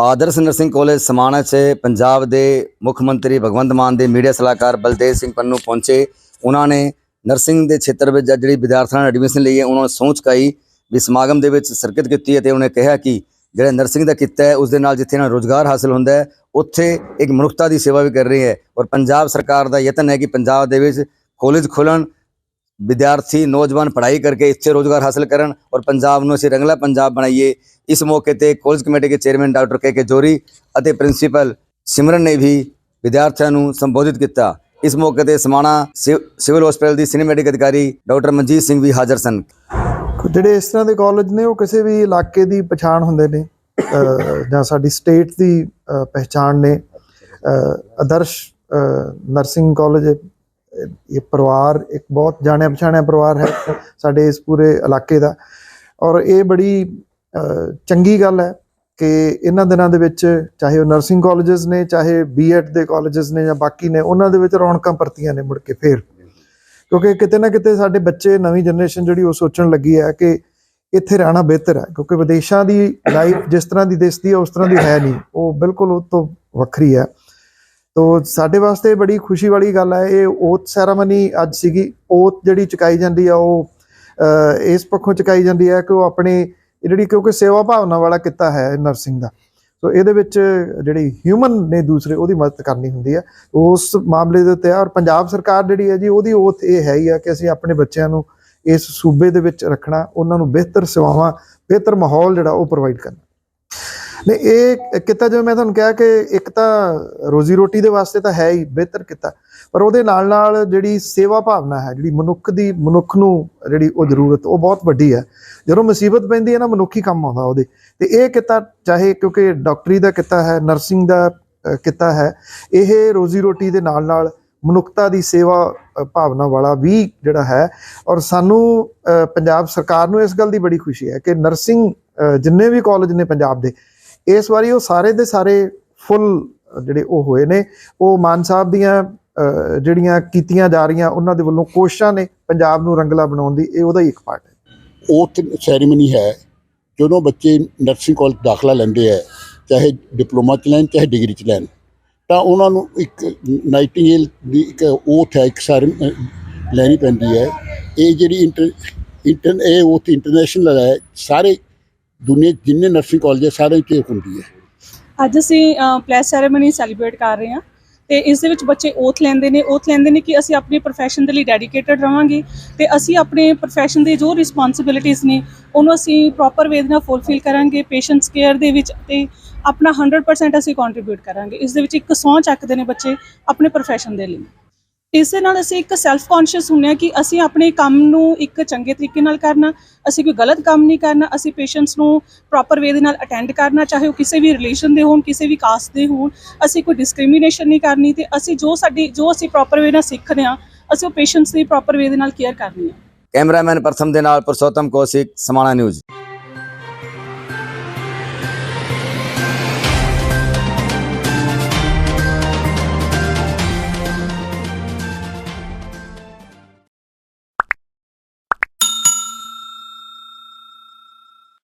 ਆਦਰਸ਼ nursing college Samana 'ਚ ਪੰਜਾਬ ਦੇ ਮੁੱਖ ਮੰਤਰੀ ਭਗਵੰਤ ਮਾਨ ਦੇ ਮੀਡੀਆ ਸਲਾਹਕਾਰ ਬਲਦੇਵ ਸਿੰਘ ਪੰਨੂ ਪਹੁੰਚੇ। ਉਹਨਾਂ ਨੇ ਨਰਸਿੰਗ ਦੇ ਖੇਤਰ ਵਿੱਚ ਜਿਹੜੀ ਵਿਦਿਆਰਥੀਆਂ ਨੇ ਐਡਮਿਸ਼ਨ ਲਈ ਹੈ, ਉਹਨਾਂ ਨੂੰ ਸਹੁੰ ਚੁਕਾਈ, ਵੀ ਸਮਾਗਮ ਦੇ ਵਿੱਚ ਸ਼ਿਰਕਤ ਕੀਤੀ ਹੈ ਤੇ ਉਹਨੇ ਕਿਹਾ ਕਿ ਜਿਹੜਾ ਨਰਸਿੰਗ ਦਾ ਕਿੱਤਾ ਹੈ ਉਸ ਦੇ ਨਾਲ ਜਿੱਥੇ ਇਹਨਾਂ ਨੂੰ ਰੋਜ਼ਗਾਰ ਹਾਸਲ ਹੁੰਦਾ ਹੈ, ਉੱਥੇ ਇੱਕ ਮਨੁੱਖਤਾ ਦੀ ਸੇਵਾ ਵੀ ਕਰ ਰਹੀ ਹੈ। ਔਰ ਪੰਜਾਬ ਸਰਕਾਰ ਦਾ ਯਤਨ ਹੈ ਕਿ ਪੰਜਾਬ ਦੇ ਵਿੱਚ ਕਾਲਜ ਖੋਲਣ ਵਿਦਿਆਰਥੀ, ਨੌਜਵਾਨ ਪੜ੍ਹਾਈ ਕਰਕੇ ਇੱਥੇ ਰੋਜ਼ਗਾਰ ਹਾਸਲ ਕਰਨ ਔਰ ਪੰਜਾਬ ਨੂੰ ਅਸੀਂ ਰੰਗਲਾ ਪੰਜਾਬ ਬਣਾਈਏ। ਇਸ ਮੌਕੇ ਤੇ ਕਾਲਜ ਕਮੇਟੀ ਦੇ chairman doctor K K Jori ਅਤੇ ਪ੍ਰਿੰਸੀਪਲ ਸਿਮਰਨ ਨੇ ਵੀ ਵਿਦਿਆਰਥੀਆਂ ਨੂੰ ਸੰਬੋਧਿਤ ਕੀਤਾ। ਇਸ ਮੌਕੇ ਤੇ ਸਮਾਣਾ ਸਿਵ- ਸਿਵਲ ਹਸਪਤਾਲ ਦੀ ਸੀਨੀਅਰ ਅਧਿਕਾਰੀ ਡਾਕਟਰ ਮਨਜੀਤ ਸਿੰਘ ਵੀ ਹਾਜ਼ਰ ਸਨ। ਜਿਹੜੇ ਇਸ ਤਰ੍ਹਾਂ ਦੇ ਕਾਲਜ ਨੇ, ਉਹ ਕਿਸੇ ਵੀ ਇਲਾਕੇ ਦੀ ਪਛਾਣ ਹੁੰਦੇ ਨੇ ਜਾਂ ਸਾਡੀ ਸਟੇਟ ਦੀ ਪਹਿਚਾਣ ਨੇ। ਆਦਰਸ਼ ਨਰਸਿੰਗ ਕਾਲਜ ਇਹ ਪਰਿਵਾਰ ਇੱਕ ਬਹੁਤ ਜਾਣਿਆ ਪਛਾਣਿਆ ਪਰਿਵਾਰ ਹੈ ਸਾਡੇ ਇਸ ਪੂਰੇ ਇਲਾਕੇ ਦਾ। ਔਰ ਇਹ ਬੜੀ ਚੰਗੀ ਗੱਲ ਹੈ ਕਿ ਇਹਨਾਂ ਦਿਨਾਂ ਦੇ ਵਿੱਚ ਚਾਹੇ ਉਹ ਨਰਸਿੰਗ ਕਾਲਜਸ ਨੇ, ਚਾਹੇ ਬੀਐਡ ਦੇ ਕਾਲਜਸ ਨੇ ਜਾਂ ਬਾਕੀ ਨੇ, ਉਹਨਾਂ ਦੇ ਵਿੱਚ ਰੌਣਕਾਂ ਪਰਤੀਆਂ ਨੇ ਮੁੜ ਕੇ ਫੇਰ। ਕਿਉਂਕਿ ਕਿਤੇ ਨਾ ਕਿਤੇ ਸਾਡੇ ਬੱਚੇ, ਨਵੀਂ ਜਨਰੇਸ਼ਨ ਜਿਹੜੀ ਉਹ ਸੋਚਣ ਲੱਗੀ ਹੈ ਕਿ ਇੱਥੇ ਰਹਿਣਾ ਬਿਹਤਰ ਹੈ, ਕਿਉਂਕਿ ਵਿਦੇਸ਼ਾਂ ਦੀ ਲਾਈਫ ਜਿਸ ਤਰ੍ਹਾਂ ਦੀ ਦਿਸਦੀ ਹੈ, ਉਸ ਤਰ੍ਹਾਂ ਦੀ ਹੈ ਨਹੀਂ। ਉਹ ਬਿਲਕੁਲ ਉਹ ਤੋਂ ਵੱਖਰੀ ਹੈ। ਤੋ ਸਾਡੇ ਵਾਸਤੇ ਬੜੀ ਖੁਸ਼ੀ ਵਾਲੀ ਗੱਲ ਹੈ, ਇਹ ਓਥ ਸੈਰਾਮਨੀ ਅੱਜ ਸੀਗੀ। ਓਥ ਜਿਹੜੀ ਚੁਕਾਈ ਜਾਂਦੀ ਆ, ਉਹ ਇਸ ਪੱਖੋਂ ਚੁਕਾਈ ਜਾਂਦੀ ਹੈ ਕਿ ਉਹ ਆਪਣੇ, ਜਿਹੜੀ ਕਿਉਂਕਿ ਸੇਵਾ ਭਾਵਨਾ ਵਾਲਾ ਕਿੱਤਾ ਹੈ ਨਰਸਿੰਗ ਦਾ। ਸੋ ਇਹਦੇ ਵਿੱਚ ਜਿਹੜੀ ਹਿਊਮਨ ਨੇ ਦੂਸਰੇ, ਉਹਦੀ ਮਦਦ ਕਰਨੀ ਹੁੰਦੀ ਹੈ। ਉਸ ਮਾਮਲੇ ਦੇ ਉੱਤੇ ਆ, ਔਰ ਪੰਜਾਬ ਸਰਕਾਰ ਜਿਹੜੀ ਹੈ ਜੀ, ਉਹਦੀ ਓਥ ਇਹ ਹੈ ਹੀ ਆ ਕਿ ਅਸੀਂ ਆਪਣੇ ਬੱਚਿਆਂ ਨੂੰ ਇਸ ਸੂਬੇ ਦੇ ਵਿੱਚ ਰੱਖਣਾ, ਉਹਨਾਂ ਨੂੰ ਬਿਹਤਰ ਸੇਵਾਵਾਂ, ਬਿਹਤਰ ਮਾਹੌਲ ਜਿਹੜਾ ਉਹ ਪ੍ਰੋਵਾਈਡ ਕਰਨਾ। ਨੇ ਇਹ ਕਿੱਤਾ ਜਿਵੇਂ ਮੈਂ ਤੁਹਾਨੂੰ ਕਿਹਾ ਕਿ ਇੱਕ ਤਾਂ ਰੋਜ਼ੀ ਰੋਟੀ ਦੇ ਵਾਸਤੇ ਤਾਂ ਹੈ ਹੀ ਬਿਹਤਰ ਕਿੱਤਾ ਪਰ ਉਹਦੇ ਨਾਲ ਨਾਲ ਜਿਹੜੀ ਸੇਵਾ ਭਾਵਨਾ ਹੈ ਜਿਹੜੀ ਮਨੁੱਖ ਦੀ ਮਨੁੱਖ ਨੂੰ ਜਿਹੜੀ ਉਹ ਜ਼ਰੂਰਤ ਉਹ ਬਹੁਤ ਵੱਡੀ ਹੈ। ਜਦੋਂ ਮੁਸੀਬਤ ਪੈਂਦੀ ਹੈ ਨਾ ਮਨੁੱਖੀ ਕੰਮ ਆਉਂਦਾ ਉਹਦੇ। ਤੇ ਇਹ ਕਿੱਤਾ ਚਾਹੇ ਕਿਉਂਕਿ ਡਾਕਟਰੀ ਦਾ ਕਿੱਤਾ ਹੈ ਨਰਸਿੰਗ ਦਾ ਅ, ਕਿੱਤਾ ਹੈ ਇਹ ਰੋਜ਼ੀ ਰੋਟੀ ਦੇ ਨਾਲ ਨਾਲ ਮਨੁੱਖਤਾ ਦੀ ਸੇਵਾ ਭਾਵਨਾ ਵਾਲਾ ਵੀ ਜਿਹੜਾ ਹੈ ਔਰ ਸਾਨੂੰ ਪੰਜਾਬ ਸਰਕਾਰ ਨੂੰ ਇਸ ਗੱਲ ਦੀ ਬੜੀ ਖੁਸ਼ੀ ਹੈ ਕਿ ਨਰਸਿੰਗ ਜਿੰਨੇ ਵੀ ਕਾਲਜ ਨੇ ਪੰਜਾਬ ਦੇ ਇਸ ਵਾਰੀ ਉਹ ਸਾਰੇ ਦੇ ਸਾਰੇ ਫੁੱਲ ਜਿਹੜੇ ਉਹ ਹੋਏ ਨੇ, ਉਹ ਮਾਨ ਸਾਹਿਬ ਦੀਆਂ ਜਿਹੜੀਆਂ ਕੀਤੀਆਂ ਜਾ ਰਹੀਆਂ, ਉਹਨਾਂ ਦੇ ਵੱਲੋਂ ਕੋਸ਼ਿਸ਼ਾਂ ਨੇ ਪੰਜਾਬ ਨੂੰ ਰੰਗਲਾ ਬਣਾਉਣ ਦੀ, ਇਹ ਉਹਦਾ ਹੀ ਇੱਕ ਪਾਰਟ ਹੈ। ਓਥ ਸੈਰੀਮਨੀ ਹੈ ਜਦੋਂ ਬੱਚੇ ਨਰਸਿੰਗ ਕਾਲਜ ਦਾਖਲਾ ਲੈਂਦੇ ਹੈ ਚਾਹੇ ਡਿਪਲੋਮਾ ਚ ਲੈਣ, ਚਾਹੇ ਡਿਗਰੀ ਚ ਲੈਣ, ਤਾਂ ਉਹਨਾਂ ਨੂੰ ਇੱਕ ਨਾਈਟਿੰਗੇਲ ਦੀ ਇੱਕ ਓਥ ਹੈ, ਇੱਕ ਸੈਰੀ ਲੈਣੀ ਪੈਂਦੀ ਹੈ। ਇਹ ਜਿਹੜੀ ਇੰਟਰ ਇੰਟਰ ਇਹ ਓਥ ਇੰਟਰਨੈਸ਼ਨਲ ਹੈ, ਸਾਰੇ ਦੁਨੀਆ ਜਿੰਨੇ ਨਰਸਿੰਗ ਕਾਲਜ ਹੈ ਸਾਰੇ ਤੇ ਹੁੰਦੀ ਹੈ। ਅੱਜ ਅਸੀਂ ਪਲੇਸ ਸੈਰੇਮਨੀ ਸੈਲੀਬ੍ਰੇਟ ਕਰ ਰਹੇ ਹਾਂ ਤੇ ਇਸ ਦੇ ਵਿੱਚ ਬੱਚੇ ਓਥ ਲੈਂਦੇ ਨੇ। ਓਥ ਲੈਂਦੇ ਨੇ ਕਿ ਅਸੀਂ ਆਪਣੇ profession ਦੇ ਲਈ ਡੈਡੀਕੇਟਡ ਰਵਾਂਗੇ ਤੇ ਅਸੀਂ ਆਪਣੇ profession ਦੇ ਜੋ ਰਿਸਪੌਂਸਿਬਿਲਿਟੀਆਂ ਨੇ, ਉਹਨੂੰ ਅਸੀਂ ਪ੍ਰੋਪਰ ਵੇ ਨਾਲ ਫੁੱਲਫਿਲ ਕਰਾਂਗੇ ਪੇਸ਼ੈਂਟਸ ਕੇਅਰ ਦੇ ਵਿੱਚ ਤੇ ਆਪਣਾ 100% ਅਸੀਂ ਕੰਟਰੀਬਿਊਟ ਕਰਾਂਗੇ। ਇਸ ਦੇ ਵਿੱਚ ਇੱਕ ਸਹੁੰ ਚੱਕਦੇ ਨੇ ਬੱਚੇ ਆਪਣੇ profession ਦੇ ਲਈ। ਇਸ ਦੇ ਨਾਲ ਅਸੀਂ ਇੱਕ ਸੈਲਫ ਕੌਨਸ਼ੀਅਸ ਹੁੰਨੇ ਆ ਕਿ ਅਸੀਂ ਆਪਣੇ ਕੰਮ ਨੂੰ ਇੱਕ ਚੰਗੇ ਤਰੀਕੇ ਨਾਲ ਕਰਨਾ, ਅਸੀਂ ਕੋਈ ਗਲਤ ਕੰਮ ਨਹੀਂ ਕਰਨਾ, ਅਸੀਂ ਪੇਸ਼ੈਂਟਸ ਨੂੰ ਪ੍ਰੋਪਰ ਵੇ ਦੇ ਨਾਲ ਅਟੈਂਡ ਕਰਨਾ, ਚਾਹੇ ਉਹ ਕਿਸੇ ਵੀ ਰਿਲੇਸ਼ਨ ਦੇ ਹੋਣ, ਕਿਸੇ ਵੀ ਕਾਸਟ ਦੇ ਹੋਣ, ਅਸੀਂ ਕੋਈ ਡਿਸਕ੍ਰਿਮੀਨੇਸ਼ਨ ਨਹੀਂ ਕਰਨੀ ਤੇ ਅਸੀਂ ਜੋ ਸਾਡੀ, ਜੋ ਅਸੀਂ ਪ੍ਰੋਪਰ ਵੇ ਨਾਲ ਸਿੱਖਦੇ ਹਾਂ, ਅਸੀਂ ਉਹ ਪੇਸ਼ੈਂਟਸ ਦੀ ਪ੍ਰੋਪਰ ਵੇ ਦੇ ਨਾਲ ਕੇਅਰ ਕਰਨੀ ਹੈ। ਕੈਮਰਾਮੈਨ ਪ੍ਰਥਮ ਦੇ ਨਾਲ ਪੁਰਸ਼ੋਤਮ ਕੌਸ਼ਿਕ, ਸਮਾਣਾ ਨਿਊਜ਼।